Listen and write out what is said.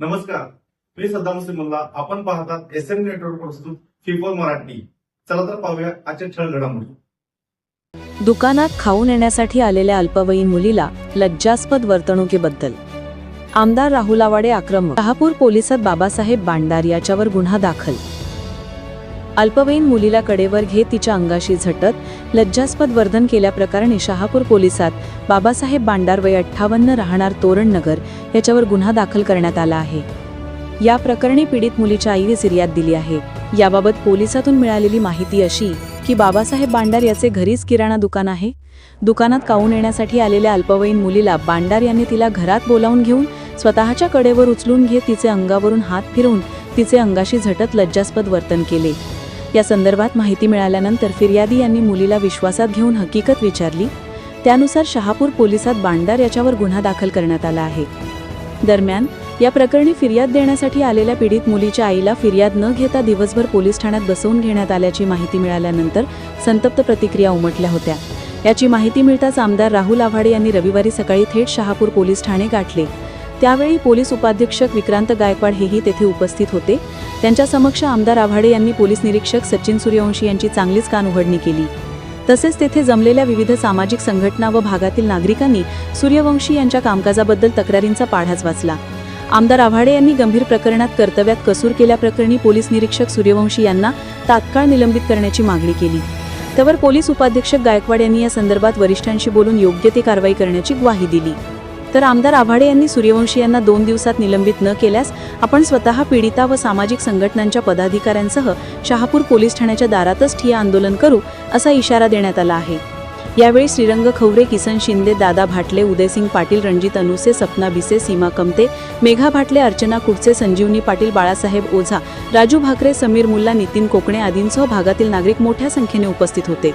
नमस्कार. मी सद्दाम सिमल्ला आपण पाहतात एस एम नेटवर्क प्रस्तुत फिफोर मराठी. चला तर पाहूया आजच्या छळ घडामोडी. दुकानात खाऊन येण्यासाठी आलेल्या अल्पवयीन मुलीला लज्जास्पद वर्तणुकीबद्दल. आमदार राहुल आवाडे आक्रमक. शहापूर पोलिसात बाबासाहेब बांडार याच्यावर गुन्हा दाखल. अल्पवयीन मुलीला कडेवर घेत तिच्या अंगाशी झटत लज्जास्पद वर्धन केल्याप्रकरणी शहापूर पोलिसात बाबासाहेब बांडार वय अठ्ठावन्न राहणार तोरण नगर याच्यावर गुन्हा दाखल करण्यात आला आहे. या प्रकरणी पीडित मुलीच्या आईने फिर्याद दिली आहे. याबाबत पोलिसातून मिळालेली माहिती अशी की बाबासाहेब बांडार याचे घरीच किराणा दुकान आहे. दुकानात काऊन येण्यासाठी आलेल्या अल्पवयीन मुलीला बांडार यांनी तिला घरात बोलावून घेऊन स्वतःच्या कडेवर उचलून घेत तिचे अंगावरून हात फिरवून तिचे अंगाशी झटत लज्जास्पद वर्तन केले. या संदर्भात माहिती मिळाल्यानंतर फिर्यादी यांनी मुलीला विश्वासात घेऊन हकीकत विचारली. त्यानुसार शहापूर पोलिसात बांडार याच्यावर गुन्हा दाखल करण्यात आला आहे. दरम्यान या प्रकरणी फिर्याद देण्यासाठी आलेल्या पीडित मुलीच्या आईला फिर्याद न घेता दिवसभर पोलीस ठाण्यात बसवून घेण्यात आल्याची माहिती मिळाल्यानंतर संतप्त प्रतिक्रिया उमटल्या होत्या. याची माहिती मिळताच आमदार राहुल आव्हाडे यांनी रविवारी सकाळी थेट शहापूर पोलीस ठाणे गाठले. त्यावेळी पोलीस उपाधीक्षक विक्रांत गायकवाड हेही तेथे उपस्थित होते. त्यांच्या समक्ष आमदार आव्हाडे यांनी पोलीस निरीक्षक सचिन सूर्यवंशी यांची चांगलीच कान उघडणी केली. तसेच तेथे जमलेल्या विविध सामाजिक संघटना व भागातील नागरिकांनी सूर्यवंशी यांच्या कामकाजाबद्दल तक्रारींचा पाढाच वाचला. आमदार आव्हाडे यांनी गंभीर प्रकरणात कर्तव्यात कसूर केल्याप्रकरणी पोलीस निरीक्षक सूर्यवंशी यांना तात्काळ निलंबित करण्याची मागणी केली. त्यावर पोलीस उपाधीक्षक गायकवाड यांनी या संदर्भात वरिष्ठांशी बोलून योग्य ती कारवाई करण्याची ग्वाही दिली. तर आमदार आव्हाडे यांनी सूर्यवंशी यांना दोन दिवसात निलंबित न केल्यास आपण स्वतः पीडिता व सामाजिक संघटनांच्या पदाधिकाऱ्यांसह शहापूर पोलीस ठाण्याच्या दारातच ठिया आंदोलन करू असा इशारा देण्यात आला आहे. यावेळी श्रीरंग खवरे किसन शिंदे दादा भाटले उदयसिंग पाटील रणजित अनुसे सपना भिसे सीमा कमते मेघा भाटले अर्चना कुडसे संजीवनी पाटील बाळासाहेब ओझा राजू भाकरे समीर मुल्ला नितीन कोकणे आदींसह भागातील नागरिक मोठ्या संख्येने उपस्थित होते.